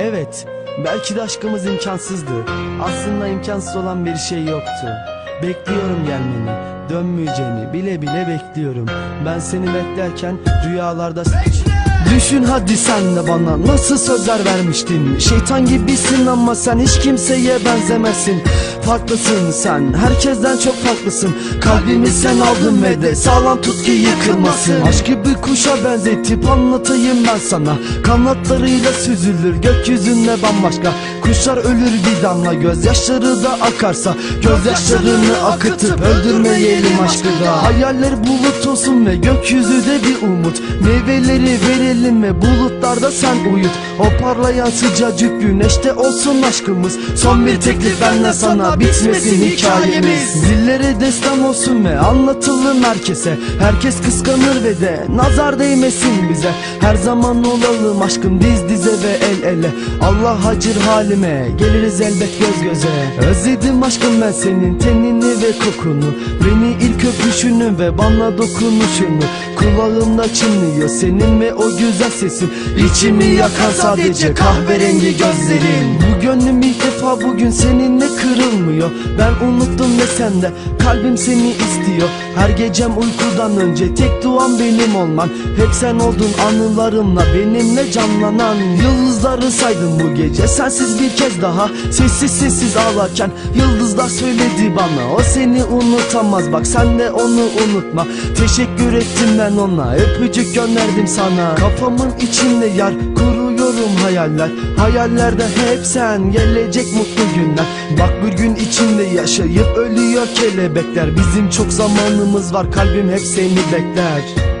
Evet, belki de aşkımız imkansızdı. Aslında imkansız olan bir şey yoktu. Bekliyorum gelmeni, dönmeyeceğini bile bile bekliyorum. Ben seni beklerken rüyalarda... Düşün hadi sen de bana nasıl sözler vermiştin? Şeytan gibisin ama sen hiç kimseye benzemezsin. Farklısın sen herkesten çok farklısın. Kalbimi sen aldın ve de sağlam tut ki yıkılmasın Aşkı bir kuşa benzetip anlatayım ben sana. Kanatlarıyla süzülür gökyüzünde bambaşka Kuşlar ölür bir damla gözyaşları da akarsa Gözyaşlarını akıtıp öldürmeyelim aşkı da. Hayaller bulut olsun ve gökyüzü de bir umut. Meyveleri verelim ve bulutlarda sen uyut O parlayan sıcacık güneşte olsun aşkımız. Son bir teklif benden sana bitmesin hikayemiz. Dillere destan olsun ve anlatılın herkese. Herkes kıskanır ve de nazar değmesin bize. Her zaman olalım aşkım diz dize ve el ele. Allah hacır halime geliriz elbet göz göze. Özledim aşkım ben senin tenini ve kokunu. Beni öpüşünü ve bana dokunuşunu. Kulağımda çınlıyor senin ve o güzel sesin. İçimi yakan sadece kahverengi gözlerin. Bu gönlüm defa bugün seninle kırılmıyor. Ben unuttum ve sende kalbim seni istiyor. Her gecem uykudan önce tek duam benim olman. Hep sen oldun anılarımla benimle canlanan. Yıldızları saydım bu gece sensiz bir kez daha. Sessiz sessiz ağlarken yıldızlar söyledi bana O seni unutamaz bak sen de onu unutma. Teşekkür ettim ben ona öpücük gönderdim sana. Kafamın içinde yar kuruyorum hayaller. Hayallerde hep sen. Gelecek mutlu günler. Bak bir gün içinde yaşayıp ölüyor kelebekler. Bizim çok zamanımız var. Kalbim hep seni bekler